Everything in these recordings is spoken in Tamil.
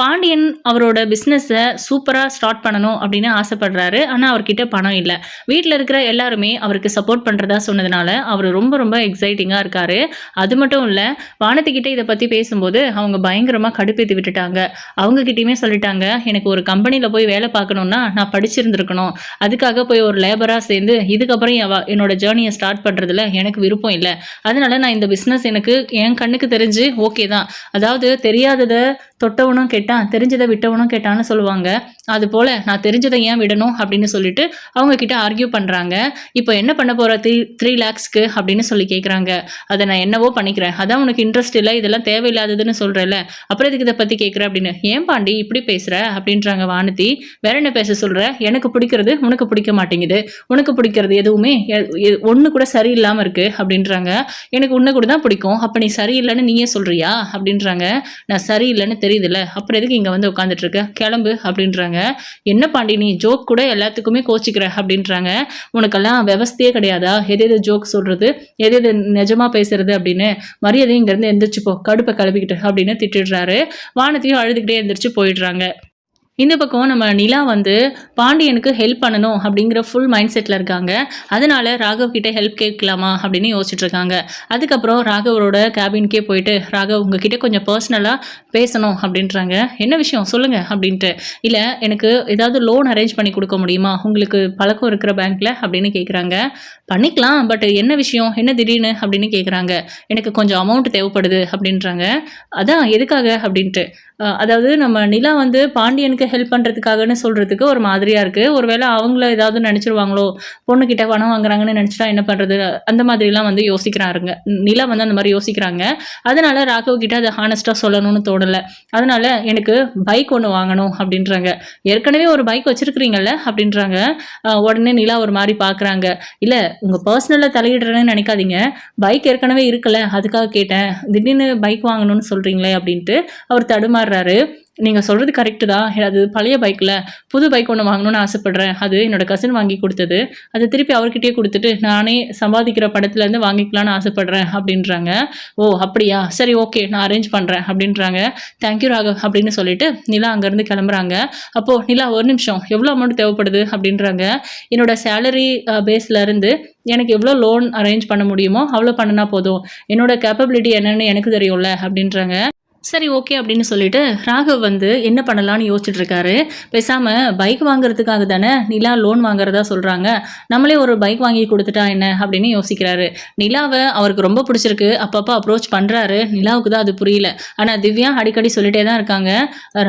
பாண்டியன் அவரோட பிஸ்னஸை சூப்பராக ஸ்டார்ட் பண்ணணும் அப்படின்னு ஆசைப்படுறாரு. ஆனால் அவர்கிட்ட பணம் இல்லை. வீட்டில் இருக்கிற எல்லாருமே அவருக்கு சப்போர்ட் பண்ணுறதா சொன்னதுனால அவர் ரொம்ப ரொம்ப எக்ஸைட்டிங்காக இருக்கார். அது மட்டும் இல்லை வானத்துக்கிட்ட இதை பற்றி பேசும்போது அவங்க பயங்கரமாக கடுப்பேற்றி விட்டுட்டாங்க. அவங்கக்கிட்டேயுமே சொல்லிட்டாங்க எனக்கு ஒரு கம்பெனியில் போய் வேலை பார்க்கணுன்னா நான் படிச்சிருந்துருக்கணும். அதுக்காக போய் ஒரு லேபராக சேர்ந்து இதுக்கப்புறம் என் என்னோட ஜேர்னியை ஸ்டார்ட் பண்ணுறதுல எனக்கு விருப்பம் இல்லை. அதனால நான் இந்த பிஸ்னஸ் எனக்கு என் கண்ணுக்கு தெரிஞ்சு ஓகே தான். அதாவது தெரியாததை தொட்டவனும் கேட்டான் தெரிஞ்சதை விட்டவனும் கேட்டான்னு சொல்லுவாங்க. அது போல் நான் தெரிஞ்சதை ஏன் விடணும் அப்படின்னு சொல்லிட்டு அவங்க கிட்ட ஆர்கியூ பண்ணுறாங்க இப்போ என்ன பண்ண போகிற த்ரீ த்ரீ லேக்ஸ்க்கு அப்படின்னு சொல்லி கேட்குறாங்க அதை நான் என்னவோ பண்ணிக்கிறேன். அதான் உனக்கு இன்ட்ரெஸ்ட் இல்லை இதெல்லாம் தேவையில்லாததுன்னு சொல்கிறேல்ல அப்புறம் இதுக்கு இதை பற்றி கேட்குற அப்படின்னு? ஏன் பாண்டி இப்படி பேசுகிற அப்படின்றாங்க வானதி. வேற என்ன பேச சொல்கிற எனக்கு பிடிக்கிறது உனக்கு பிடிக்க மாட்டேங்குது. உனக்கு பிடிக்கிறது எதுவுமே ஒன்று கூட சரியில்லாமல் இருக்குது அப்படின்றாங்க. எனக்கு உன்னை கூட தான் பிடிக்கும். அப்போ நீ சரியில்லைன்னு நீயே சொல்கிறியா அப்படின்றாங்க. நான் சரியில்லைன்னு தெரியுதுல்ல. அப்புறம் எதுக்கு இங்கே வந்து உட்காந்துட்டு இருக்க? கிளம்பு அப்படின்றாங்க. என்ன பாண்டி நீ ஜோக் கூட எல்லாத்துக்குமே கோச்சிக்கிற அப்படின்றாங்க. உனக்கெல்லாம் விவஸ்தையே கிடையாதா? எது எது ஜோக் சொல்கிறது எது எது நிஜமாக பேசுறது? அப்படின்னு மரியாதையும் இங்கேருந்து எந்திரிச்சு போ கடுப்பை கிளப்பிக்கிட்டு அப்படின்னு திட்டிடுறாரு. வானத்தையும் அழுதுகிட்டே எந்திரிச்சு போயிடுறாங்க. இந்த பக்கம் நம்ம நிலா வந்து பாண்டியனுக்கு ஹெல்ப் பண்ணணும் அப்படிங்கிற ஃபுல் மைண்ட் செட்டில் இருக்காங்க. அதனால ராகவ் கிட்டே ஹெல்ப் கேட்கலாமா அப்படின்னு யோசிச்சுட்டு இருக்காங்க. அதுக்கப்புறம் ராகவரோட கேபின்கே போயிட்டு ராகவ் உங்ககிட்ட கொஞ்சம் பர்சனலாக பேசணும் அப்படின்றாங்க. என்ன விஷயம்? சொல்லுங்க அப்படின்ட்டு. இல்லை எனக்கு ஏதாவது லோன் அரேஞ்ச் பண்ணி கொடுக்க முடியுமா? உங்களுக்கு பழக்கம் இருக்கிற பேங்க்ல அப்படின்னு கேட்குறாங்க பண்ணிக்கலாம் பட் என்ன விஷயம்? என்ன திடீர்னு? அப்படின்னு கேட்குறாங்க எனக்கு கொஞ்சம் அமௌண்ட் தேவைப்படுது அப்படின்றாங்க. அதான் எதுக்காக? அப்படின்ட்டு. அதாவது நம்ம நிலா வந்து பாண்டியனுக்கு ஹெல்ப் பண்ணுறதுக்காகன்னு சொல்கிறதுக்கு ஒரு மாதிரியாக இருக்குது ஒருவேளை அவங்கள ஏதாவது நினச்சிருவாங்களோ பொண்ணுக்கிட்ட பணம் வாங்குறாங்கன்னு நினச்சிட்டா என்ன பண்ணுறது அந்த மாதிரிலாம் வந்து யோசிக்கிறாருங்க. நிலா வந்து அந்த மாதிரி யோசிக்கிறாங்க. அதனால ராகவ் கிட்ட அதை ஹானஸ்ட்டாக சொல்லணும்னு தோணலை. அதனால எனக்கு பைக் ஒன்று வாங்கணும் அப்படின்றாங்க. ஏற்கனவே ஒரு பைக் வச்சிருக்கிறீங்கல்ல அப்படின்றாங்க. உடனே நிலா ஒரு மாதிரி பார்க்குறாங்க இல்லை உங்கள் பர்சனலில் தலையிடுறேன்னு நினைக்காதீங்க. பைக் ஏற்கனவே இருக்கல அதுக்காக கேட்டேன். திடீர்னு பைக் வாங்கணும்னு சொல்கிறீங்களே அப்படின்ட்டு அவர் தடுமாறு தடுமாறுறாரு நீங்கள் சொல்கிறது கரெக்டு தான். அது பழைய பைக்கில் புது பைக் ஒன்று வாங்கணும்னு ஆசைப்பட்றேன். அது என்னோட கசின் வாங்கி கொடுத்தது. அது திருப்பி அவர்கிட்டயே கொடுத்துட்டு நானே சம்பாதிக்கிற படத்துலேருந்து வாங்கிக்கலான்னு ஆசைப்பட்றேன் அப்படின்றாங்க. ஓ அப்படியா? சரி ஓகே நான் அரேஞ்ச் பண்ணுறேன் அப்படின்றாங்க. தேங்க்யூ ராகவ் அப்படின்னு சொல்லிட்டு நிலா அங்கேருந்து கிளம்புறாங்க. அப்போது நிலா ஒரு நிமிஷம் எவ்வளோ அமௌண்ட் தேவைப்படுது அப்படின்றாங்க. என்னோட சேலரி பேஸ்லேருந்து எனக்கு எவ்வளோ லோன் அரேஞ்ச் பண்ண முடியுமோ அவ்வளோ பண்ணினா போதும். என்னோட கேப்பபிலிட்டி என்னென்னு எனக்கு தெரியும்ல அப்படின்றாங்க. சரி ஓகே அப்படின்னு சொல்லிட்டு ராகவ் வந்து என்ன பண்ணலான்னு யோசிச்சுட்டு இருக்காரு பேசாமல் பைக் வாங்குறதுக்காக தானே நிலா லோன் வாங்குறதா சொல்கிறாங்க நம்மளே ஒரு பைக் வாங்கி கொடுத்துட்டா என்ன அப்படின்னு யோசிக்கிறாரு. நிலாவை அவருக்கு ரொம்ப பிடிச்சிருக்கு. அப்பப்போ அப்ரோச் பண்ணுறாரு நிலாவுக்கு தான் அது புரியல. ஆனால் திவ்யா அடிக்கடி சொல்லிட்டே தான் இருக்காங்க.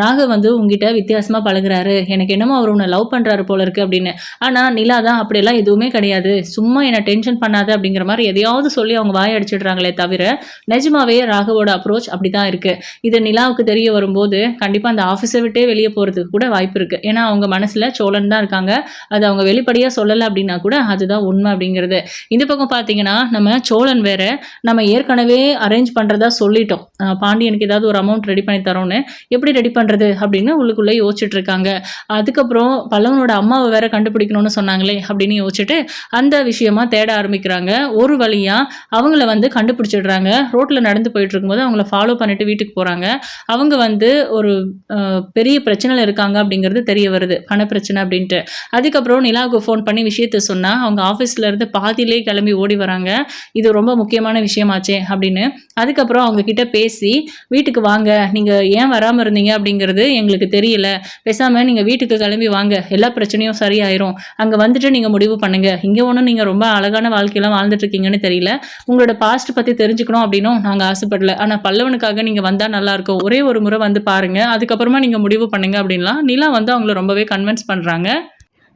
ராகவ் வந்து உங்ககிட்ட வித்தியாசமாக பழகுறாரு. எனக்கு என்னமோ அவர் உன்னை லவ் பண்ணுறாரு போல இருக்கு அப்படின்னு. ஆனால் நிலா தான் அப்படியெல்லாம் எதுவுமே கிடையாது. சும்மா என்னை டென்ஷன் பண்ணாத அப்படிங்கிற மாதிரி எதையாவது சொல்லி அவங்க வாய் அடிச்சிடுறாங்களே தவிர நிஜமாவே ராகவோட அப்ரோச் அப்படி தான் இருக்குது இது நிலாவுக்கு தெரிய வரும்போது கண்டிப்பாக அந்த ஆஃபீஸை விட்டே வெளியே போகிறதுக்கு கூட வாய்ப்பு இருக்குது ஏன்னா அவங்க மனசில் சோழன் தான் இருக்காங்க. அது அவங்க வெளிப்படையாக சொல்லலை அப்படின்னா கூட அதுதான் உண்மை அப்படிங்கிறது. இந்த பக்கம் பார்த்தீங்கன்னா நம்ம சோழன் வேற நம்ம ஏற்கனவே அரேஞ்ச் பண்ணுறதா சொல்லிட்டோம். பாண்டியனுக்கு ஏதாவது ஒரு அமௌண்ட் ரெடி பண்ணி தரோன்னு எப்படி ரெடி பண்ணுறது அப்படின்னு உள்ளுக்குள்ளே யோசிச்சுட்டு இருக்காங்க. அதுக்கப்புறம் பல்லவனோட அம்மாவை வேற கண்டுபிடிக்கணும்னு சொன்னாங்களே அப்படின்னு யோசிச்சுட்டு அந்த விஷயமா தேட ஆரம்பிக்கிறாங்க. ஒரு வழியாக அவங்கள வந்து கண்டுபிடிச்சிடுறாங்க. ரோட்டில் நடந்து போயிட்டு இருக்கும்போது அவங்கள ஃபாலோ பண்ணிட்டு வீட்டுக்கு போகிறாங்க அவங்க வந்து ஒரு பெரிய பிரச்சனையில் இருக்காங்க அப்படிங்கிறது தெரிய வருது. பண பிரச்சனை அப்படின்ட்டு. அதுக்கப்புறம் நிலாவுக்கு ஃபோன் பண்ணி விஷயத்த சொன்னால் அவங்க ஆஃபீஸில் இருந்து பாதியிலே கிளம்பி ஓடி வராங்க. இது ரொம்ப முக்கியமான விஷயமாச்சே அப்படின்னு. அதுக்கப்புறம் அவங்க கிட்ட பேசி வீட்டுக்கு வாங்க. நீங்கள் ஏன் வராமல் இருந்தீங்க? அப்படிங்கிறது எங்களுக்கு தெரியல. பேசாமல் நீங்கள் வீட்டுக்கு கிளம்பி வாங்க. எல்லா பிரச்சனையும் சரியாயிரும். அங்கே வந்துட்டு நீங்கள் முடிவு பண்ணுங்க. இங்கே ஒன்றும் நீங்கள் ரொம்ப அழகான வாழ்க்கையெல்லாம் வாழ்ந்துட்டு இருக்கீங்கன்னு தெரியல. உங்களோட பாஸ்ட் பற்றி தெரிஞ்சுக்கணும் அப்படின்னும் நாங்கள் ஆசைப்படல. ஆனால் பல்லவனுக்காக நீங்கள் வந்தால் நல்லாயிருக்கும் ஒரே ஒரு முறை வந்து பாருங்க. அதுக்கப்புறமா நீங்கள் முடிவு பண்ணுங்க அப்படின்லாம். நிலா வந்து அவங்கள ரொம்பவே கன்வின்ஸ் பண்ணுறாங்க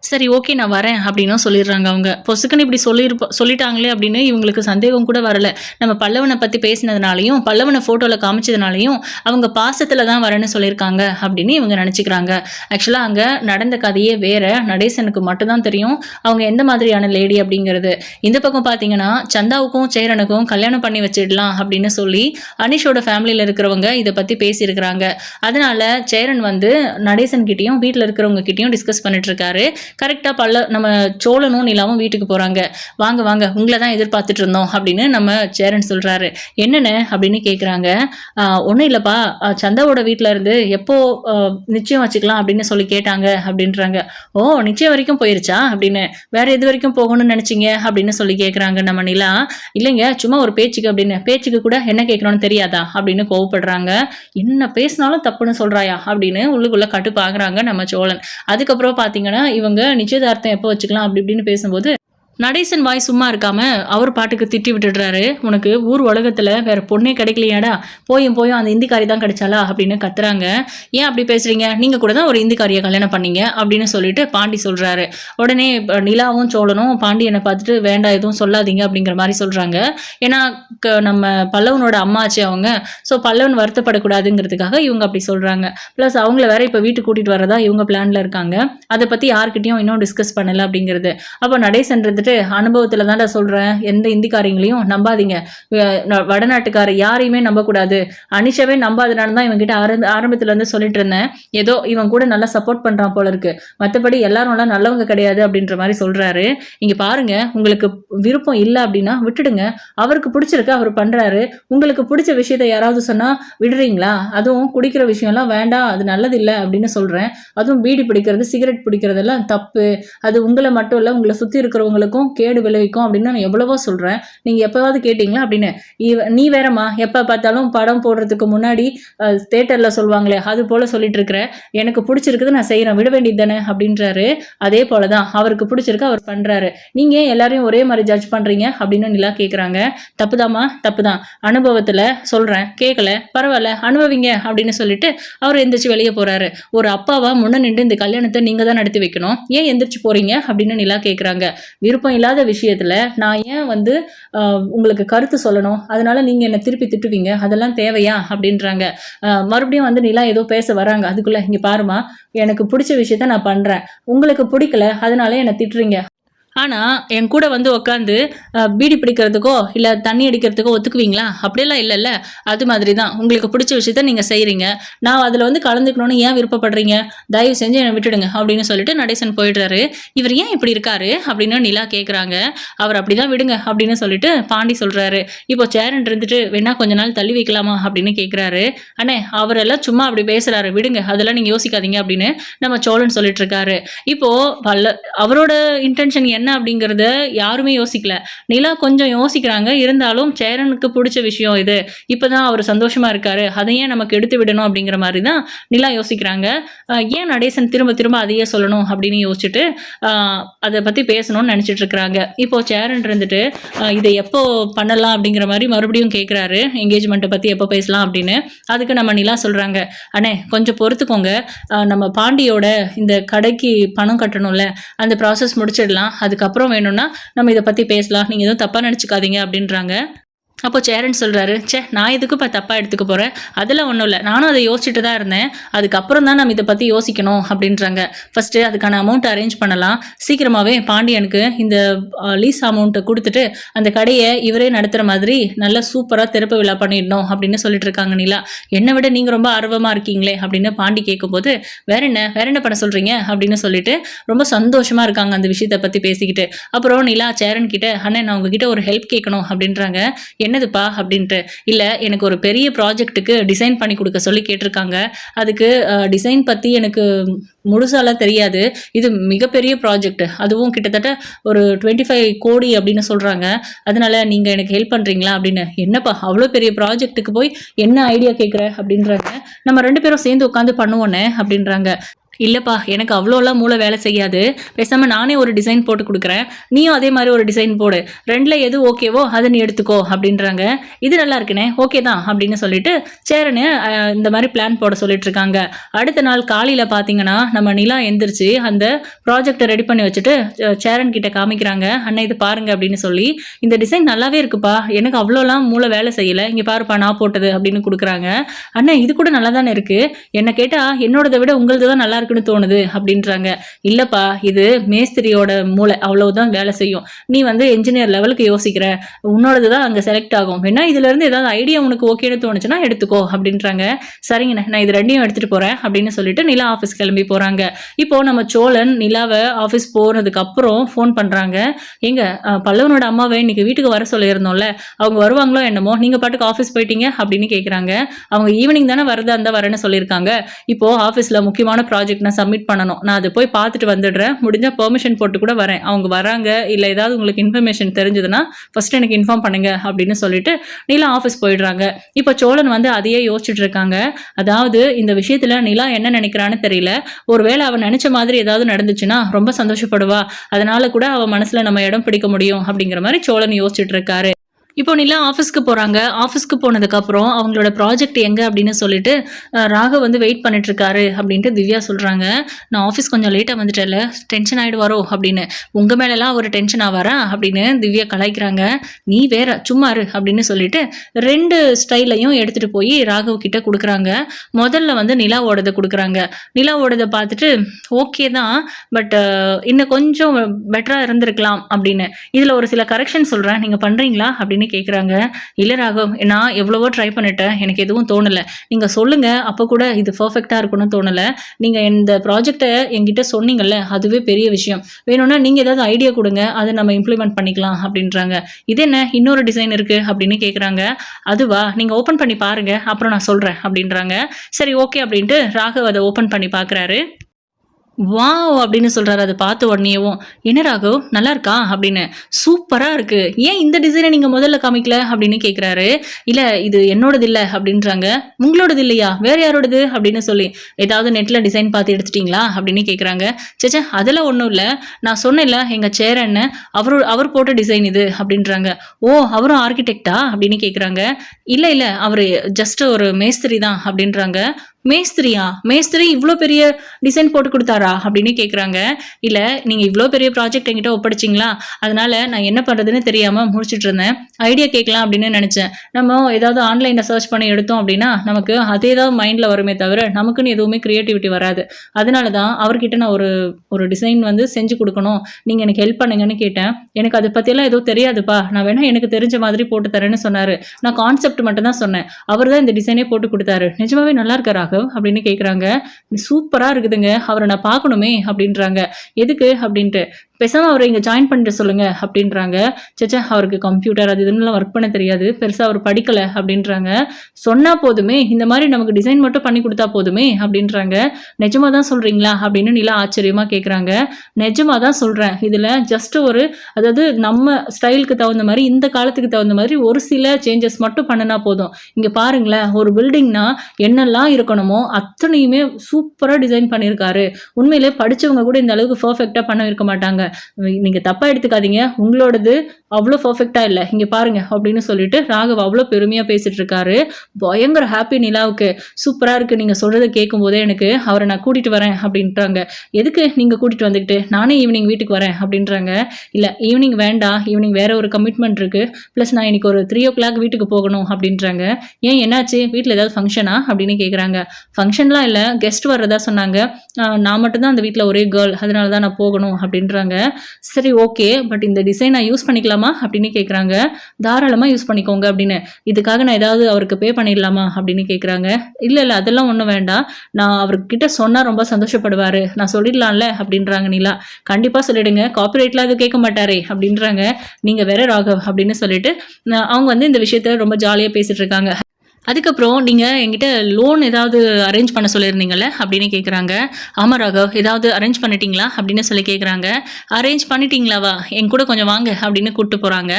சரி ஓகே நான் வரேன் அப்படின்னும் சொல்லிடுறாங்க அவங்க. பொசுக்குன்னு இப்படி சொல்லியிருப்ப சொல்லிட்டாங்களே அப்படின்னு இவங்களுக்கு சந்தேகம் கூட வரல. நம்ம பல்லவனை பற்றி பேசினதுனாலையும் பல்லவனை ஃபோட்டோவில் காமிச்சதுனாலையும் அவங்க பாசத்தில் தான் வரேன்னு சொல்லியிருக்காங்க அப்படின்னு இவங்க நினச்சிக்கிறாங்க. ஆக்சுவலாக அங்கே நடந்த கதையே வேற. நடேசனுக்கு மட்டும்தான் தெரியும் அவங்க எந்த மாதிரியான லேடி அப்படிங்கிறது. இந்த பக்கம் பார்த்தீங்கன்னா சந்தாவுக்கும் சேரனுக்கும் கல்யாணம் பண்ணி வச்சிடலாம் அப்படின்னு சொல்லி அனிஷோட ஃபேமிலியில் இருக்கிறவங்க இதை பற்றி பேசியிருக்கிறாங்க. அதனால சேரன் வந்து நடேசன் கிட்டேயும் வீட்டில் இருக்கிறவங்க கிட்டேயும் டிஸ்கஸ் பண்ணிட்டு இருக்காரு. கரெக்டாக பல்ல நம்ம சோழனும் நிலாவும் வீட்டுக்கு போகிறாங்க வாங்க வாங்க உங்களை தான் எதிர்பார்த்துட்டு இருந்தோம் அப்படின்னு நம்ம சேரன் சொல்கிறாரு என்னென்ன அப்படின்னு கேட்குறாங்க ஒன்றும் இல்லைப்பா. சந்தாவோட வீட்டில் இருந்து எப்போ நிச்சயம் வச்சுக்கலாம் அப்படின்னு சொல்லி கேட்டாங்க அப்படின்றாங்க. ஓ நிச்சயம் வரைக்கும் போயிருச்சா அப்படின்னு. வேற எது வரைக்கும் போகணும்னு நினச்சிங்க அப்படின்னு சொல்லி கேட்குறாங்க நம்ம நிலா. இல்லைங்க சும்மா ஒரு பேச்சுக்கு அப்படின்னு. பேச்சுக்கு கூட என்ன கேட்குறோன்னு தெரியாதா அப்படின்னு கோவப்படுறாங்க. என்ன பேசினாலும் தப்புன்னு சொல்கிறாயா அப்படின்னு உள்ளுக்குள்ளே கட்டுப்பாக்குறாங்க நம்ம சோழன். அதுக்கப்புறம் பார்த்தீங்கன்னா இவங்க நிச்சயதார்த்தம் எப்போ வச்சுக்கலாம் அப்படி இப்படின்னு பேசும்போது நடேசன் வாய் சும்மா இருக்காம அவர் பாட்டுக்கு திட்டி விட்டுடுறாரு. உனக்கு ஊர் உலகத்தில் வேற பொண்ணே கிடைக்கலையாடா? போயும் போயும் அந்த இந்திக்காரி தான் கிடைச்சாலா அப்படின்னு கத்துறாங்க. ஏன் அப்படி பேசுறீங்க? நீங்கள் கூட தான் ஒரு இந்திக்காரியை கல்யாணம் பண்ணீங்க அப்படின்னு சொல்லிட்டு பாண்டி சொல்றாரு. உடனே நிலாவும் சோழனும் பாண்டியனை பார்த்துட்டு வேண்டாம் எதுவும் சொல்லாதீங்க அப்படிங்கிற மாதிரி சொல்றாங்க. ஏன்னா க- நம்ம பல்லவனோட அம்மாச்சு அவங்க. ஸோ பல்லவன் வருத்தப்படக்கூடாதுங்கிறதுக்காக இவங்க அப்படி சொல்றாங்க. ப்ளஸ் அவங்கள வேற இப்போ வீட்டுக்கு கூட்டிட்டு வரதா இவங்க பிளான்ல இருக்காங்க. அதை பத்தி யார்கிட்டயும் இன்னும் டிஸ்கஸ் பண்ணல அப்படிங்கிறது. அப்போ நடேசன்றது வந்துட்டு அனுபவத்துல தான்டா சொல்கிறேன் எந்த இந்திக்காரங்களையும் நம்பாதீங்க. ந- வடநாட்டுக்கார யாரையுமே நம்பக்கூடாது. அனிஷாவே நம்பாதனால தான் இவங்ககிட்ட ஆரம்ப ஆரம்பத்துலேருந்து சொல்லிட்டு இருந்தேன். ஏதோ இவன் கூட நல்லா சப்போர்ட் பண்றான் போல இருக்கு. மற்றபடி எல்லாரும்லாம் நல்லவங்க கிடையாது அப்படின்ற மாதிரி சொல்றாரு. இங்கே பாருங்க உங்களுக்கு விருப்பம் இல்லை அப்படின்னா விட்டுடுங்க. அவருக்கு பிடிச்சிருக்கு அவர் பண்றாரு. உங்களுக்கு பிடிச்ச விஷயத்த யாராவது சொன்னால் விடுறீங்களா? அதுவும் குடிக்கிற விஷயம்லாம் வேண்டாம் அது நல்லது இல்லை அப்படின்னு சொல்றேன். அதுவும் பீடி பிடிக்கிறது சிகரெட் பிடிக்கிறதெல்லாம் தப்பு. அது உங்களை மட்டும் இல்லை உங்களை சுற்றி இருக்கிறவங்களுக்கும் கேடு விளைவிக்கும் அப்படின்னு நான் எவ்வளவோ சொல்கிறேன் நீங்கள் எப்போவாவது கேட்டிங்களா அப்படின்னு? நீ வேறம்மா எப்போ பார்த்தாலும் படம் போடுறதுக்கு முன்னாடி தேட்டரில் சொல்லுவாங்களே அது போல் சொல்லிட்டு இருக்கிற எனக்கு பிடிச்சிருக்குது நான் செய்கிறேன் விட வேண்டியது தானே அப்படின்றாரு. அதே போல தான் அவருக்கு பிடிச்சிருக்கு அவர் பண்ணுறாரு நீங்கள் ஏன் எல்லாரையும் ஒரே மாதிரி ஜட்ஜ் பண்ணுறீங்க அப்படின்னு நிலா கேட்குறாங்க தப்புதாம்மா தப்பு தான் அனுபவத்தில் சொல்கிறேன் கேட்கல பரவாயில்ல அனுபவிங்க அப்படின்னு சொல்லிட்டு அவர் எந்திரிச்சு வெளியே போகிறாரு ஒரு அப்பாவா முன்ன நின்று இந்த கல்யாணத்தை நீங்கள் தான் நடத்தி வைக்கணும். ஏன் எந்திரிச்சு போறீங்க அப்படின்னு நிலா கேக்குறாங்க. விருப்பம் இல்லாத விஷயத்துல நான் ஏன் வந்து ஆஹ், உங்களுக்கு கருத்து சொல்லணும்? அதனால நீங்க என்னை திருப்பி திட்டுவீங்க? அதெல்லாம் தேவையா? அப்படின்றாங்க. மறுபடியும் வந்து நிலா ஏதோ பேச வராங்க. அதுக்குள்ள இங்க பாருமா எனக்கு பிடிச்ச விஷயத்த நான் பண்றேன். உங்களுக்கு பிடிக்கல அதனால என்ன திட்டுறீங்க. ஆனால் என் கூட வந்து உட்காந்து பீடி பிடிக்கிறதுக்கோ இல்லை தண்ணி அடிக்கிறதுக்கோ ஒத்துக்குவீங்களா? அப்படியெல்லாம் இல்லைல்ல. அது மாதிரி தான் உங்களுக்கு பிடிச்ச விஷயத்த நீங்கள் செய்கிறீங்க நான் அதில் வந்து கலந்துக்கணும்னு ஏன் விருப்பப்படுறீங்க? தயவு செஞ்சு என்னை விட்டுடுங்க அப்படின்னு சொல்லிட்டு நடேசன் போயிடுறாரு. இவர் ஏன் இப்படி இருக்காரு? அப்படின்னு நிலா கேட்குறாங்க அவர் அப்படி தான் விடுங்க அப்படின்னு சொல்லிட்டு பாண்டி சொல்கிறாரு இப்போ சேரன் இருந்துட்டு வேணா கொஞ்ச நாள் தள்ளி வைக்கலாமா? அப்படின்னு கேட்குறாரு அண்ணே அவரெல்லாம் சும்மா அப்படி பேசுகிறாரு விடுங்க அதெல்லாம் நீங்கள் யோசிக்காதீங்க அப்படின்னு நம்ம சோழன் சொல்லிட்டு இருக்காரு. இப்போ பல்ல அவரோட இன்டென்ஷன் என்ன அப்படிங்கிறத யாருமே யோசிக்கல. நிலா கொஞ்சம் யோசிக்கிறாங்க. இருந்தாலும் சேரனுக்கு பிடிச்ச விஷயம் இது. இப்போதான் அவர் சந்தோஷமா இருக்காரு. அதை ஏன் நமக்கு எடுத்து விடணும் அப்படிங்கிற மாதிரி தான் நிலா யோசிக்கிறாங்க. ஏன் நடேசன் திரும்ப திரும்ப அதையே சொல்லணும் அப்படின்னு யோசிச்சுட்டு அதை பத்தி பேசணும்னு நினைச்சிட்டு இருக்கிறாங்க. இப்போ சேரன் இருந்துட்டு இதை எப்போ பண்ணலாம் அப்படிங்கிற மாதிரி மறுபடியும் கேட்குறாரு என்கேஜ்மெண்ட்டை பத்தி எப்போ பேசலாம் அப்படின்னு. அதுக்கு நம்ம நிலா சொல்றாங்க அண்ணே கொஞ்சம் பொறுத்துக்கோங்க. நம்ம பாண்டியோட இந்த கடைக்கு பணம் கட்டணும்ல. அந்த ப்ராசஸ் முடிச்சிடலாம். அதுக்கப்புறம் வேணும்னா நம்ம இதை பற்றி பேசலாம். நீங்கள் எதுவும் தப்பாக நினச்சிக்காதீங்க அப்படின்றாங்க. அப்போ சேரன் சொல்கிறாரு ச்சே நான் எதுக்கு இப்போ தப்பாக எடுத்துக்க போகிறேன் அதெல்லாம் ஒன்றும் இல்லை. நானும் அதை யோசிச்சுட்டு தான் இருந்தேன். அதுக்கப்புறம் தான் நம்ம இதை பற்றி யோசிக்கணும் அப்படின்றாங்க. ஃபஸ்ட்டு அதுக்கான அமௌண்ட் அரேஞ்ச் பண்ணலாம். சீக்கிரமாகவே பாண்டியனுக்கு இந்த லீஸ் அமௌண்ட்டை கொடுத்துட்டு அந்த கடையை இவரே நடத்துகிற மாதிரி நல்லா சூப்பராக திறப்பு விழா பண்ணிடணும் அப்படின்னு சொல்லிட்டு இருக்காங்க நிலா. என்னை விட நீங்கள் ரொம்ப ஆர்வமாக இருக்கீங்களே அப்படின்னு பாண்டி கேட்கும்போது வேற என்ன வேற என்ன பண்ண சொல்கிறீங்க அப்படின்னு சொல்லிட்டு ரொம்ப சந்தோஷமாக இருக்காங்க அந்த விஷயத்தை பற்றி பேசிக்கிட்டு. அப்புறம் நிலா சேரன் கிட்ட அண்ணே நான் உங்ககிட்ட ஒரு ஹெல்ப் கேட்கணும் அப்படின்றாங்க. என்னதுப்பா அப்படின்ட்டு. இல்லை எனக்கு ஒரு பெரிய ப்ராஜெக்ட்டுக்கு டிசைன் பண்ணி கொடுக்க சொல்லி கேட்டிருக்காங்க. அதுக்கு டிசைன் பற்றி எனக்கு முழுசாலாம் தெரியாது. இது மிகப்பெரிய ப்ராஜெக்ட் அதுவும் கிட்டத்தட்ட ஒரு டுவெண்ட்டி ஃபைவ் கோடி அப்படின்னு சொல்கிறாங்க அதனால நீங்கள் எனக்கு ஹெல்ப் பண்ணுறீங்களா அப்படின்னு. என்னப்பா அவ்வளோ பெரிய ப்ராஜெக்ட்டுக்கு போய் என்ன ஐடியா கேட்குற அப்படின்றாங்க. நம்ம ரெண்டு பேரும் சேர்ந்து உட்காந்து பண்ணுவோன்னே அப்படின்றாங்க. இல்லைப்பா எனக்கு அவ்வளோலாம் மூளை வேலை செய்யாது. பேசாமல் நானே ஒரு டிசைன் போட்டு கொடுக்குறேன். நீயும் அதே மாதிரி ஒரு டிசைன் போடு. ரெண்டில் எது ஓகேவோ அதை நீ எடுத்துக்கோ அப்படின்றாங்க. இது நல்லா இருக்குண்ணே ஓகே தான் அப்படின்னு சொல்லிட்டு சேரனு இந்த மாதிரி பிளான் போட சொல்லிட்டு இருக்காங்க. அடுத்த நாள் காலையில் பார்த்தீங்கன்னா நம்ம நிலா எந்திரிச்சு அந்த ப்ராஜெக்டை ரெடி பண்ணி வச்சுட்டு சேரன் கிட்ட காமிக்கிறாங்க. அண்ணன் இது பாருங்க அப்படின்னு சொல்லி இந்த டிசைன் நல்லாவே இருக்குப்பா. எனக்கு அவ்வளோலாம் மூளை வேலை செய்யலை. இங்கே பாருப்பா நான் போட்டது அப்படின்னு கொடுக்குறாங்க. அண்ணன் இது கூட நல்லா தானே இருக்குது என்னை கேட்டால் என்னோடதை விட உங்களது தான் நல்லா இருக்குன்னு தோணுது அப்படின்றாங்க. இல்லப்பா இது மேஸ்திரியோட மூளை அவ்வளவுதான் வேலை செய்யும். நீ வந்து என்ஜினியர் லெவலுக்கு யோசிக்கிற. உன்னோடது தான் அங்கே செலக்ட் ஆகும். வேணா இதுல இருந்து ஏதாவது ஐடியா உனக்கு ஓகேன்னு தோணுச்சுன்னா எடுத்துக்கோ அப்படின்றாங்க. சரிங்கண்ணே நான் இது ரெண்டையும் எடுத்துட்டு போறேன் அப்படின்னு சொல்லிட்டு நிலா ஆஃபீஸ் கிளம்பி போறாங்க. இப்போ நம்ம சோழன் நிலாவை ஆஃபீஸ் போனதுக்கு அப்புறம் ஃபோன் பண்றாங்க. எங்க பல்லவனோட அம்மாவை இன்னைக்கு வீட்டுக்கு வர சொல்லியிருந்தோம்ல. அவங்க வருவாங்களோ என்னமோ நீங்க பாட்டுக்கு ஆஃபீஸ் போயிட்டீங்க அப்படின்னு கேட்குறாங்க அவங்க ஈவினிங் தானே வரதா இருந்தால் வரேன்னு சொல்லியிருக்காங்க. இப்போ ஆஃபீஸில் முக்கியமான ப்ராஜெக்ட் ப்ராஜெக்ட் நான் சப்மிட் பண்ணணும். நான் அதை போய் பார்த்துட்டு வந்துடுறேன். முடிஞ்சால் பெர்மிஷன் போட்டு கூட வரேன். அவங்க வராங்க இல்லை ஏதாவது உங்களுக்கு இன்ஃபர்மேஷன் தெரிஞ்சதுன்னா ஃபர்ஸ்ட் எனக்கு இன்ஃபார்ம் பண்ணுங்க அப்படின்னு சொல்லிட்டு நிலா ஆஃபீஸ் போயிடுறாங்க. இப்போ சோழன் வந்து அதையே யோசிச்சுட்டு இருக்காங்க. அதாவது இந்த விஷயத்துல நிலா என்ன நினைக்கிறான்னு தெரியல. ஒருவேளை அவன் நினைச்ச மாதிரி ஏதாவது நடந்துச்சுன்னா ரொம்ப சந்தோஷப்படுவா. அதனால கூட அவ மனசுல நம்ம இடம் பிடிக்க முடியும் அப்படிங்கிற மாதிரி சோழன் யோசிச்சுட்டு இருக்காரு. இப்போ நிலா ஆஃபீஸ்க்கு போகிறாங்க ஆஃபீஸ்க்கு போனதுக்கப்புறம் அவங்களோட ப்ராஜெக்ட் எங்கே அப்படின்னு சொல்லிட்டு ராக ராகவ் வந்து வெயிட் பண்ணிட்டுருக்காரு அப்படின்ட்டு திவ்யா சொல்கிறாங்க நான் ஆஃபீஸ் கொஞ்சம் லேட்டாக வந்துட்டேன்ல டென்ஷன் ஆகிடுவாரோ அப்படின்னு. உங்கள் மேலெலாம் ஒரு டென்ஷன் ஆவாரா அப்படின்னு திவ்யா கலாய்க்கிறாங்க. நீ வேற சும்மா இரு அப்படின்னு சொல்லிட்டு ரெண்டு ஸ்டைலையும் எடுத்துகிட்டு போய் ராகவ் கிட்ட கொடுக்குறாங்க. முதல்ல வந்து நிலாவோடதை கொடுக்குறாங்க. நிலாவோடதை பார்த்துட்டு ஓகே தான் பட் இன்னும் கொஞ்சம் பெட்டராக இருந்திருக்கலாம் அப்படின்னு. இதில் ஒரு சில கரெக்ஷன் சொல்கிறேன் நீங்கள் பண்ணுறீங்களா அப்படின்னு கேட்குறாங்க இல்லை ராகவ் நான் எவ்வளவோ ட்ரை பண்ணிட்டேன். எனக்கு எதுவும் தோணலை. நீங்கள் சொல்லுங்கள் அப்போ கூட இது பர்ஃபெக்டாக இருக்கணும்னு தோணலை. நீங்கள் இந்த ப்ராஜெக்டை என்கிட்ட சொன்னீங்கல்ல அதுவே பெரிய விஷயம். வேணும்னா நீங்கள் ஏதாவது ஐடியா கொடுங்க. அதை நம்ம இம்ப்ளிமெண்ட் பண்ணிக்கலாம் அப்படின்றாங்க. இது என்ன? இன்னொரு டிசைன் இருக்குது அப்படின்னு கேட்குறாங்க அதுவா? நீங்கள் ஓப்பன் பண்ணி பாருங்க. அப்புறம் நான் சொல்கிறேன் அப்படின்றாங்க. சரி ஓகே அப்படின்ட்டு ராகவ் அதை ஓப்பன் பண்ணி பார்க்குறாரு வாவ் அப்படின்னு சொல்கிறாரு அதை பார்த்த உடனேவும் என்ன ராகவ் நல்லா இருக்கா? அப்படின்னு சூப்பராக இருக்கு. ஏன் இந்த டிசைனை நீங்கள் முதல்ல காமிக்கல? அப்படின்னு கேட்குறாரு இல்லை இது என்னோடது இல்லை அப்படின்றாங்க. உங்களோடது இல்லையா வேற யாரோடது? அப்படின்னு சொல்லி ஏதாவது நெட்டில் டிசைன் பார்த்து எடுத்துட்டீங்களா? அப்படின்னு கேட்குறாங்க சேச்சா அதெல்லாம் ஒன்றும் இல்லை. நான் சொன்னேன்ல எங்கள் சேர் என்ன அவரு அவர் போட்ட டிசைன் இது அப்படின்றாங்க. ஓ அவரும் ஆர்கிடெக்டா அப்படின்னு கேட்குறாங்க இல்லை இல்லை அவர் ஜஸ்ட் ஒரு மேஸ்திரி தான் அப்படின்றாங்க. மேஸ்திரியா? மேஸ்திரி இவ்வளோ பெரிய டிசைன் போட்டு கொடுத்தாரா? அப்படின்னு கேட்குறாங்க இல்லை நீங்கள் இவ்வளோ பெரிய ப்ராஜெக்ட் என்கிட்ட ஒப்படைச்சிங்களா? அதனால நான் என்ன பண்ணுறதுன்னு தெரியாமல் முடிச்சுட்டு இருந்தேன். ஐடியா கேட்கலாம் அப்படின்னு நினச்சேன். நம்ம ஏதாவது ஆன்லைனில் சர்ச் பண்ணி எடுத்தோம் அப்படின்னா நமக்கு அதே தான் மைண்டில் வருமே தவிர நமக்குன்னு எதுவுமே க்ரியேட்டிவிட்டி வராது. அதனால தான் அவர்கிட்ட நான் ஒரு ஒரு டிசைன் வந்து செஞ்சு கொடுக்கணும். நீங்கள் எனக்கு ஹெல்ப் பண்ணுங்கன்னு கேட்டேன். எனக்கு அதை பற்றியெல்லாம் எதுவும் தெரியாதுப்பா. நான் வேணா எனக்கு தெரிஞ்ச மாதிரி போட்டு தரேன்னு சொன்னார். நான் கான்செப்ட் மட்டும் தான் சொன்னேன். அவர் தான் இந்த டிசைனே போட்டு கொடுத்தாரு. நிஜமாவே நல்லா இருக்கா ராகவ் அப்படின்னு கேட்குறாங்க சூப்பராக இருக்குதுங்க. அவரை நான் பார்க்கணுமே அப்படின்றாங்க. எதுக்கு? அப்படின்ட்டு. பேசாமல் அவரை இங்கே ஜாயின் பண்ணிட்டு சொல்லுங்கள் அப்படின்றாங்க. சேச்சா அவருக்கு கம்ப்யூட்டர் அது இதுலாம் ஒர்க் பண்ண தெரியாது. பெருசாக அவர் படிக்கலை அப்படின்றாங்க. சொன்னால் போதுமே இந்த மாதிரி நமக்கு டிசைன் மட்டும் பண்ணி கொடுத்தா போதுமே அப்படின்றாங்க. நிஜமாக தான் சொல்கிறீங்களா அப்படின்னு நிலா ஆச்சரியமாக கேட்குறாங்க நிஜமாக தான் சொல்கிறேன் இதில் ஜஸ்ட் ஒரு அதாவது நம்ம ஸ்டைலுக்கு தகுந்த மாதிரி இந்த காலத்துக்கு தகுந்த மாதிரி ஒரு சில சேஞ்சஸ் மட்டும் பண்ணினா போதும். இங்கே பாருங்களேன் ஒரு பில்டிங்னா என்னெல்லாம் இருக்கணுமோ அத்தனையுமே சூப்பராக டிசைன் பண்ணியிருக்காரு. உண்மையிலே படிச்சவங்க கூட இந்த அளவுக்கு பர்ஃபெக்டாக பண்ண இருக்க மாட்டாங்க. நீங்கள் தப்பாக எடுத்துக்காதீங்க. உங்களோடது அவ்வளோ பர்ஃபெக்டாக இல்லை. இங்கே பாருங்க அப்படின்னு சொல்லிட்டு ராகவ் அவ்வளோ பெருமையாக பேசிட்டு இருக்காரு. பயங்கர ஹாப்பி நிலாவுக்கு சூப்பராக இருக்குது நீங்கள் சொல்கிறத கேட்கும் போதே எனக்கு அவரை நான் கூட்டிகிட்டு வரேன் அப்படின்றாங்க. எதுக்கு நீங்கள் கூட்டிகிட்டு வந்துக்கிட்டு? நானே ஈவினிங் வீட்டுக்கு வரேன் அப்படின்றாங்க. இல்லை ஈவினிங் வேண்டாம். ஈவினிங் வேற ஒரு கமிட்மெண்ட் இருக்குது ப்ளஸ் நான் இன்னைக்கு ஒரு த்ரீ ஓ கிளாக் வீட்டுக்கு போகணும் அப்படின்றாங்க. ஏன் என்னாச்சு? வீட்டில் ஏதாவது ஃபங்க்ஷனா அப்படின்னு கேட்குறாங்க ஃபங்க்ஷன்லாம் இல்லை கெஸ்ட் வர்றதா சொன்னாங்க. நான் மட்டும்தான் அந்த வீட்டில் ஒரே கேர்ள் அதனால தான் நான் போகணும் அப்படின்றாங்க. சரி ஓகே பட் இந்த டிசைன் நான் யூஸ் பண்ணிக்கலாமா? அப்படின்னு கேட்குறாங்க தாராளமாக யூஸ் பண்ணிக்கோங்க அப்படின்னு. இதுக்காக நான் ஏதாவது அவருக்கு பே பண்ணிடலாமா? அப்படின்னு கேட்குறாங்க இல்லை இல்லை அதெல்லாம் ஒன்றும் வேண்டாம். நான் அவர்கிட்ட சொன்னால் ரொம்ப சந்தோஷப்படுவார். நான் சொல்லிடலாம்ல அப்படின்றாங்க நிலா. கண்டிப்பாக சொல்லிடுங்க. காப்பிரைட்லாம் அது கேட்க மாட்டாரே அப்படின்றாங்க. நீங்கள் வேற ராகவ் அப்படின்னு சொல்லிட்டு அவங்க வந்து இந்த விஷயத்த ரொம்ப ஜாலியாக பேசிட்டு இருக்காங்க. அதுக்கப்புறம் நீங்கள் என்கிட்ட லோன் ஏதாவது அரேஞ்ச் பண்ண சொல்லியிருந்தீங்கல்ல அப்படின்னு கேட்குறாங்க ஆமாம் ராகவ் ஏதாவது அரேஞ்ச் பண்ணிட்டீங்களா அப்படின்னு சொல்லி கேட்குறாங்க அரேஞ்ச் பண்ணிட்டீங்களாவா? என் கூட கொஞ்சம் வாங்க அப்படின்னு கூப்பிட்டு போகிறாங்க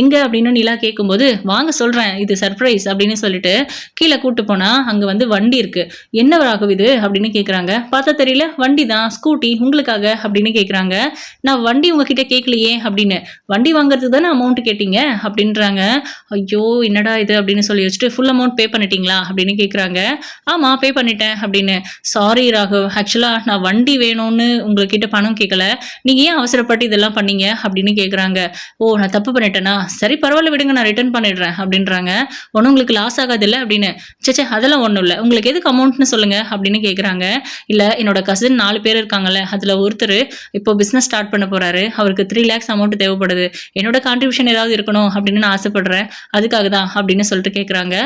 எங்கே அப்படின்னு நிலா கேட்கும்போது வாங்க சொல்கிறேன் இது சர்ப்ரைஸ் அப்படின்னு சொல்லிட்டு கீழே கூப்பிட்டு போனால் அங்கே வந்து வண்டி இருக்குது என்ன ராகவ் இது? அப்படின்னு கேட்குறாங்க பார்த்தா தெரியல வண்டி தான் ஸ்கூட்டி உங்களுக்காக அப்படின்னு கேட்குறாங்க நான் வண்டி உங்ககிட்ட கேட்கலையே அப்படின்னு. வண்டி வாங்குறதுக்கு தானே அமௌண்ட் கேட்டீங்க? அப்படின்றாங்க. ஐயோ என்னடா இது? அப்படின்னு சொல்லி வச்சுட்டு ஃபுல் அமௌண்ட் பே பண்ணிட்டீங்களா? அப்படின்னு கேட்குறாங்க ஆமாம் பே பண்ணிட்டேன் அப்படின்னு. சாரி ராகவ். ஆக்சுவலாக நான் வண்டி வேணும்னு உங்ககிட்ட பணம் கேட்கல நீங்கள் ஏன் அவசரப்பட்டு இதெல்லாம் பண்ணீங்க? அப்படின்னு கேட்குறாங்க ஓ நான் தப்பு பண்ணிட்டேனா? சரி பரவாயில்ல விடுங்க நான் ரிட்டர்ன் பண்ணிடுறேன் அப்படின்றாங்க. ஒன்றும் உங்களுக்கு லாஸ் ஆகாது இல்லை அப்படின்னு சேச்சே அதெல்லாம் ஒன்றும் இல்லை. உங்களுக்கு எதுக்கு அமௌண்ட்னு சொல்லுங்க அப்படின்னு கேட்குறாங்க இல்லை என்னோட கசின் நாலு பேர் இருக்காங்கல்ல அதில் ஒருத்தர் இப்போ பிஸ்னஸ் ஸ்டார்ட் பண்ண போறாரு. அவருக்கு த்ரீ லேக்ஸ் அமௌண்ட் தேவைப்படுது. என்னோட கான்ட்ரிபியூஷன் ஏதாவது இருக்கணும் அப்படின்னு நான் ஆசைப்படுறேன். அதுக்காக தான் அப்படின்னு சொல்லிட்டு கேட்குறாங்க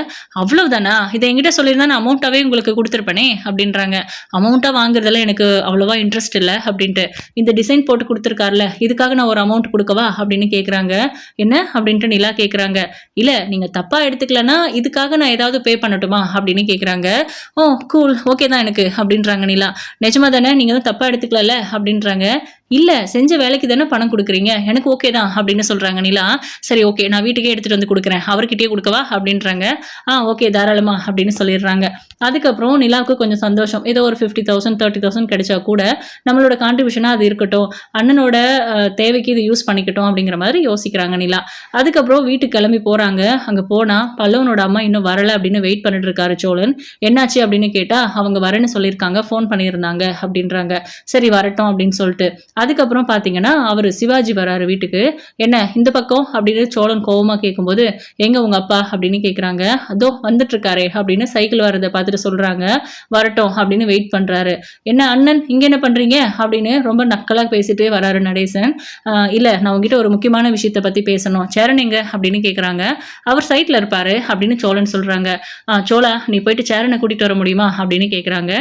அவ்வளவுதானா? இதை என்கிட்ட சொல்லியிருந்தா நான் அமௌண்ட்டாகவே உங்களுக்கு கொடுத்துருப்பேனே அப்படின்றாங்க. அமௌண்ட்டாக வாங்குறதுல எனக்கு அவ்வளோவா இன்ட்ரெஸ்ட் இல்லை அப்படின்ட்டு. இந்த டிசைன் போட்டு கொடுத்துருக்காருல இதுக்காக நான் ஒரு அமௌண்ட் கொடுக்கவா? அப்படின்னு கேட்குறாங்க என்ன? அப்படின்ட்டு நிலா கேட்குறாங்க இல்லை நீங்கள் தப்பாக எடுத்துக்கலன்னா இதுக்காக நான் ஏதாவது பே பண்ணட்டுமா? அப்படின்னு கேட்குறாங்க ஓ கூல் ஓகே தான் எனக்கு அப்படின்றாங்க நிலா. நிஜமா தானே நீங்கள் தான் தப்பாக எடுத்துக்கலல்ல அப்படின்றாங்க. இல்லை செஞ்ச வேலைக்கு தானே பணம் கொடுக்குறீங்க? எனக்கு ஓகே தான் அப்படின்னு சொல்கிறாங்க நிலா. சரி ஓகே நான் வீட்டுக்கே எடுத்துகிட்டு வந்து கொடுக்குறேன். அவர்கிட்டயே கொடுக்கவா? அப்படின்றாங்க. ஆ ஓகே தாராளமா அப்படின்னு சொல்லிடுறாங்க. அதுக்கப்புறம் நிலாவுக்கு கொஞ்சம் சந்தோஷம். ஏதோ ஒரு ஃபிஃப்டி தௌசண்ட் தேர்ட்டி தௌசண்ட் கிடைச்சா கூட நம்மளோட கான்ட்ரிபியூஷனாக அது இருக்கட்டும். அண்ணனோட தேவைக்கு இது யூஸ் பண்ணிக்கட்டும் அப்படிங்கிற மாதிரி யோசிக்கிறாங்க நிலா. அதுக்கப்புறம் வீட்டுக்கு கிளம்பி போகிறாங்க அங்கே போனால் பல்லவனோட அம்மா இன்னும் வரலை அப்படின்னு வெயிட் பண்ணிட்டு இருக்காரு சோழன். என்னாச்சு? அப்படின்னு கேட்டால் அவங்க வரேன்னு சொல்லியிருக்காங்க ஃபோன் பண்ணியிருந்தாங்க அப்படின்றாங்க. சரி வரட்டும் அப்படின்னு சொல்லிட்டு. அதுக்கப்புறம் பார்த்தீங்கன்னா அவர் சிவாஜி வராரு வீட்டுக்கு. என்ன இந்த பக்கம்? அப்படின்னு சோழன் கோவமாக கேட்கும்போது எங்கே உங்கள் அப்பா? அப்படின்னு கேட்குறாங்க அதோ வந்துட்டுருக்காரே அப்படின்னு சைக்கிள் வரதை பார்த்துட்டு சொல்கிறாங்க வரட்டும் அப்படின்னு வெயிட் பண்ணுறாரு என்ன அண்ணன் இங்கே என்ன பண்ணுறீங்க அப்படின்னு ரொம்ப நக்கலாக பேசிட்டு வராரு நடேசன். இல்லை நான் உங்ககிட்ட ஒரு முக்கியமான விஷயத்தை பற்றி பேசணும். சேரன் எங்க? அப்படின்னு கேட்குறாங்க அவர் சைட்டில் இருப்பார் அப்படின்னு சோழன் சொல்கிறாங்க ஆ சோழா நீ போயிட்டு சேரனை கூட்டிகிட்டு வர முடியுமா? அப்படின்னு கேட்குறாங்க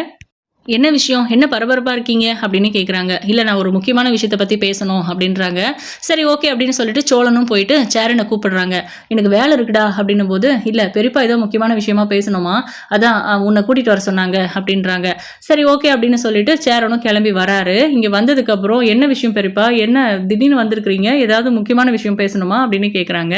என்ன விஷயம்? என்ன பரபரப்பாக இருக்கீங்க? அப்படின்னு கேட்குறாங்க இல்லை நான் ஒரு முக்கியமான விஷயத்தை பற்றி பேசணும் அப்படின்றாங்க. சரி ஓகே அப்படின்னு சொல்லிட்டு சோழனும் போயிட்டு சேரனை கூப்பிடுறாங்க. எனக்கு வேலை இருக்குடா அப்படின்னும் போது இல்லை பெரியப்பா ஏதோ முக்கியமான விஷயமா பேசணுமா? அதான் உன்னை கூட்டிகிட்டு வர சொன்னாங்க அப்படின்றாங்க. சரி ஓகே அப்படின்னு சொல்லிட்டு சேரனும் கிளம்பி வராரு. இங்கே வந்ததுக்கப்புறம் என்ன விஷயம் பெரியப்பா? என்ன திடீர்னு வந்திருக்கிறீங்க? ஏதாவது முக்கியமான விஷயம் பேசணுமா? அப்படின்னு கேட்குறாங்க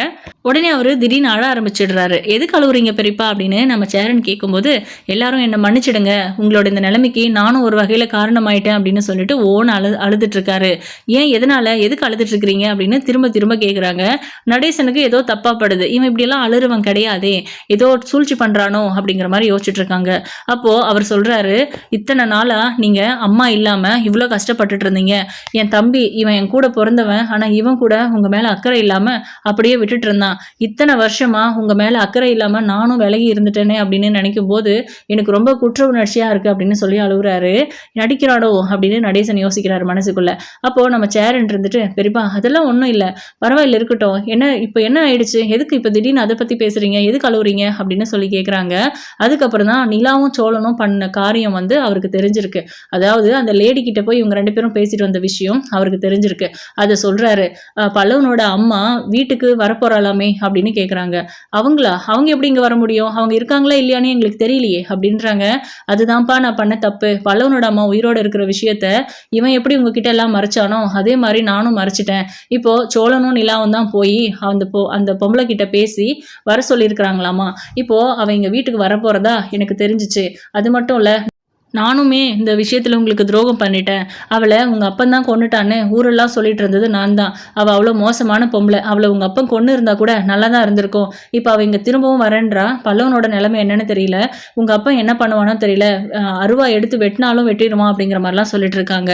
உடனே அவர் திடீர்னு அழ ஆரம்பிச்சிடுறாரு. எதுக்கு அழுவுறீங்க பெரியப்பா? அப்படின்னு நம்ம சேரன் கேட்கும்போது எல்லாரும் என்னை மன்னிச்சிடுங்க. உங்களோட இந்த நிலைமைக்கு நானும் ஒரு வகையில் காரணமாயிட்டேன் அப்படின்னு சொல்லிட்டு ஓன் அழு அழுதுட்டு இருக்காரு ஏன்? எதனால? எதுக்கு அழுதுட்டுருக்கிறீங்க? அப்படின்னு திரும்ப திரும்ப கேட்குறாங்க நடேசனுக்கு ஏதோ தப்பாப்படுது. இவன் இப்படியெல்லாம் அழுறவன் கிடையாதே. ஏதோ சூழ்ச்சி பண்ணுறானோ அப்படிங்கிற மாதிரி யோசிச்சுட்டு இருக்காங்க அப்போது அவர் சொல்கிறாரு இத்தனை நாளாக நீங்கள் அம்மா இல்லாமல் இவ்வளோ கஷ்டப்பட்டுட்டு இருந்தீங்க என் தம்பி இவன் என் கூட பிறந்தவன். ஆனால் இவன் கூட உங்கள் மேலே அக்கறை இல்லாமல் அப்படியே விட்டுட்டு இருந்தான் இத்தனை வருஷமா உங்க மேல அக்கறை இல்லாம நானும் விலகி இருந்துட்டேனே அப்படின்னு நினைக்கும் போது எனக்கு ரொம்ப குற்ற உணர்ச்சியா இருக்கு அப்படின்னு சொல்லி அழுகுறாரு. நடிக்கிறாடோ அப்படின்னு நடேசன் யோசிக்கிறாரு மனசுக்குள்ள. அப்போ நம்ம சேரன் இருந்துட்டு பெரியப்பா அதெல்லாம் ஒன்றும் இல்லை. பரவாயில்ல இருக்கட்டும். என்ன இப்போ என்ன ஆயிடுச்சு? எதுக்கு இப்போ திடீர்னு அதை பத்தி பேசுறீங்க? எதுக்கு அழுவுறீங்க? அப்படின்னு சொல்லி கேட்குறாங்க அதுக்கப்புறம் தான் நிலாவும் சோழனும் பண்ண காரியம் வந்து அவருக்கு தெரிஞ்சிருக்கு. அதாவது அந்த லேடி கிட்ட போய் இவங்க ரெண்டு பேரும் பேசிட்டு வந்த விஷயம் அவருக்கு தெரிஞ்சிருக்கு. அதை சொல்றாரு. பல்லவனோட அம்மா வீட்டுக்கு வரப்போறாளாமே அப்படின்னு கேட்குறாங்க அவங்களா? அவங்க எப்படி இங்கே வர முடியும்? அவங்க இருக்காங்களா இல்லையானே எங்களுக்கு தெரியலையே அப்படின்றாங்க. அதுதான்ப்பா நான் பண்ண தப்பு. பல்லவனோட அம்மா உயிரோட இருக்கிற விஷயத்த இவன் எப்படி உங்ககிட்ட எல்லாம் மறைச்சானோ அதே மாதிரி நானும் மறைச்சிட்டேன். இப்போ சோழனும் நிலாவும் தான் போய் அந்த பொ அந்த பொம்பளை கிட்ட பேசி வர சொல்லியிருக்கிறாங்களாமா? இப்போ அவங்க வீட்டுக்கு வரப்போறதா எனக்கு தெரிஞ்சிச்சு. அது மட்டும் இல்லை நானுமே இந்த விஷயத்தில் உங்களுக்கு துரோகம் பண்ணிட்டேன். அவளை உங்கள் அப்பன் தான் கொண்டுட்டான்னு ஊரெல்லாம் சொல்லிட்டு இருந்தது நான் தான். அவள் அவ்வளோ மோசமான பொம்பளை. அவளை உங்கள் அப்பன் கொண்டு இருந்தா கூட நல்லா தான் இருந்திருக்கும். இப்போ அவள் இங்கே திரும்பவும் வரேன்றா? பல்லவனோட நிலைமை என்னன்னு தெரியல. உங்கள் அப்பன் என்ன பண்ணுவானோ தெரியல. அருவா எடுத்து வெட்டினாலும் வெட்டிடுமா அப்படிங்கிற மாதிரிலாம் சொல்லிட்டு இருக்காங்க.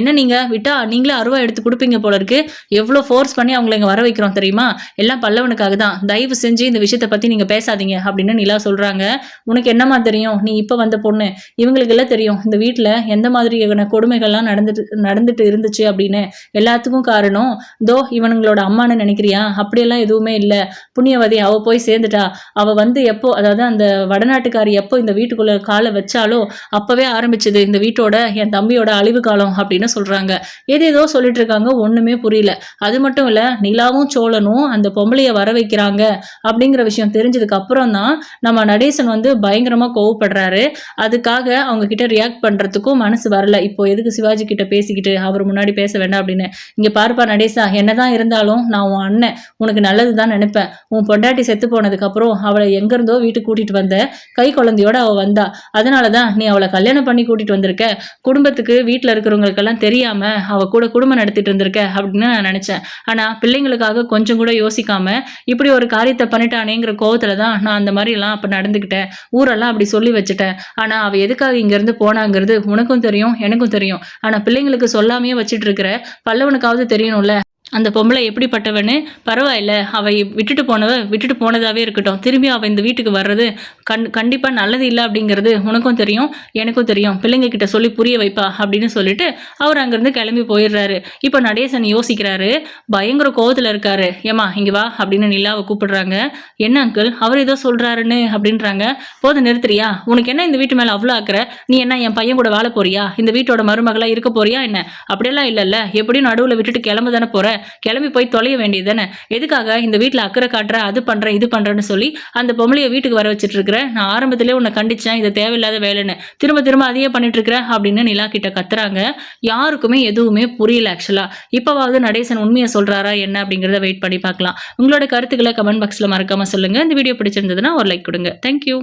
என்ன நீங்கள் விட்டா நீங்களே அருவா எடுத்து கொடுப்பீங்க போல இருக்கு. எவ்வளோ ஃபோர்ஸ் பண்ணி அவங்கள இங்கே வர வைக்கிறோம் தெரியுமா? எல்லாம் பல்லவனுக்காக தான். தயவு செஞ்சு இந்த விஷயத்தை பற்றி நீங்கள் பேசாதீங்க அப்படின்னு நிலா சொல்கிறாங்க உனக்கு என்னமா தெரியும்? நீ இப்போ வந்த பொண்ணு. இவங்களுக்கு எல்லாம் தெரியும். இந்த வீட்டில் எந்த மாதிரியான கொடுமைகள்லாம் நடந்துட்டு நடந்துட்டு இருந்துச்சு அப்படின்னு எல்லாத்துக்கும் காரணம் தோ இவனுங்களோட அம்மான்னு நினைக்கிறியா? அப்படியெல்லாம் எதுவுமே இல்லை. புண்ணியவதி அவ போய் சேர்ந்துட்டா. அவ வந்து எப்போ அதாவது அந்த வடநாட்டுக்காரி எப்போ இந்த வீட்டுக்குள்ள காலை வச்சாலோ அப்பவே ஆரம்பிச்சது இந்த வீட்டோட என் தம்பியோட அழிவு காலம் அப்படின்னு சொல்றாங்க. ஏதேதோ சொல்லிட்டு இருக்காங்க. ஒண்ணுமே புரியல. அது மட்டும் இல்ல நிலாவும் சோழனும் அந்த பொம்பளையை வர வைக்கிறாங்க அப்படிங்கிற விஷயம் தெரிஞ்சதுக்கு அப்புறம் தான் நம்ம நடேசன் வந்து பயங்கரமா கோவப்படுறாரு. அதுக்காக அவங்க அவங்க கிட்ட ரியாக்ட் பண்ணுறதுக்கும் மனசு வரல. இப்போ எதுக்கு சிவாஜி கிட்ட பேசிக்கிட்டு அவர் முன்னாடி பேச வேண்டாம் அப்படின்னு. இங்கே பாருப்பா நடேசா என்னதான் இருந்தாலும் நான் உன் அண்ணன். உனக்கு நல்லது தான் நினைப்பேன். உன் பொண்டாட்டி செத்து போனதுக்கப்புறம் அவளை எங்கேருந்தோ வீட்டுக்கு கூட்டிகிட்டு வந்த கை குழந்தையோட அவள் வந்தா. அதனாலதான் நீ அவளை கல்யாணம் பண்ணி கூட்டிகிட்டு வந்திருக்க. குடும்பத்துக்கு வீட்டில் இருக்கிறவங்களுக்கெல்லாம் தெரியாமல் அவள் கூட குடும்பம் நடத்திட்டு இருந்திருக்க அப்படின்னு நான் நினச்சேன். ஆனால் பிள்ளைங்களுக்காக கொஞ்சம் கூட யோசிக்காம இப்படி ஒரு காரியத்தை பண்ணிட்டானேங்கிற கோவத்தில் தான் நான் அந்த மாதிரி எல்லாம் நடந்துக்கிட்டேன். ஊரெல்லாம் அப்படி சொல்லி வச்சுட்டேன். ஆனால் அவள் எதுக்காக இங்கே இருந்து போனாங்கிறது உனக்கும் தெரியும் எனக்கும் தெரியும். ஆனா பிள்ளைங்களுக்கு சொல்லாமையே வச்சிட்டு இருக்கிற பல்லவனுக்காவது தெரியணும்ல? அந்த பொம்பளை எப்படிப்பட்டவனு பரவாயில்ல. அவ விட்டுட்டு போனவ விட்டுட்டு போனதாகவே இருக்கட்டும். திரும்பி அவள் இந்த வீட்டுக்கு வர்றது கண் கண்டிப்பாக நல்லது இல்லை அப்படிங்கிறது உனக்கும் தெரியும் எனக்கும் தெரியும். பிள்ளைங்க கிட்ட சொல்லி புரிய வைப்பா அப்படின்னு சொல்லிட்டு அவர் அங்கேருந்து கிளம்பி போயிடுறாரு. இப்போ நடேசன் யோசிக்கிறாரு பயங்கர கோவத்தில் இருக்காரு. ஏமா இங்கே வா அப்படின்னு நிலாவை கூப்பிடுறாங்க. என்ன அங்கிள் அவர் ஏதோ சொல்கிறாருன்னு அப்படின்றாங்க. போதும் நிறுத்துறியா? உனக்கு என்ன இந்த வீட்டு மேலே அவ்வளோ ஆக்குற நீ என்ன என் பையன் கூட வாழ போறியா? இந்த வீட்டோட மருமகளாக இருக்க போறியா என்ன? அப்படியெல்லாம் இல்லைல்ல. எப்படியும் நடுவில் விட்டுட்டு கிளம்ப தானே போகிற கிளம்பி போய் தொலைய வேண்டியது தானே? எதுக்காக? இந்த வீட்டில் அக்கறை காட்டுற அது பண்றேன் இது பண்றேன்னு சொல்லி அந்த பொம்பளையை வீட்டுக்கு வர வச்சுட்டு இருக்கிற நான் ஆரம்பத்திலே உன்னை கண்டிச்சேன் இது தேவையில்லாத வேலைன்னு. திரும்ப திரும்ப அதையே பண்ணிட்டு இருக்கிற அப்படின்னு நிலா கிட்ட கத்துறாங்க. யாருக்குமே எதுவுமே புரியல ஆக்சுவலா இப்போவாவது நடேசன் உண்மையை சொல்றாரா என்ன அப்படிங்கிறத வெயிட் பண்ணி பார்க்கலாம். உங்களோட கருத்துக்களை கமெண்ட் பாக்ஸ்ல மறக்காம சொல்லுங்க. இந்த வீடியோ பிடிச்சிருந்ததுன்னா ஒரு லைக் கொடுங்க. தேங்க்யூ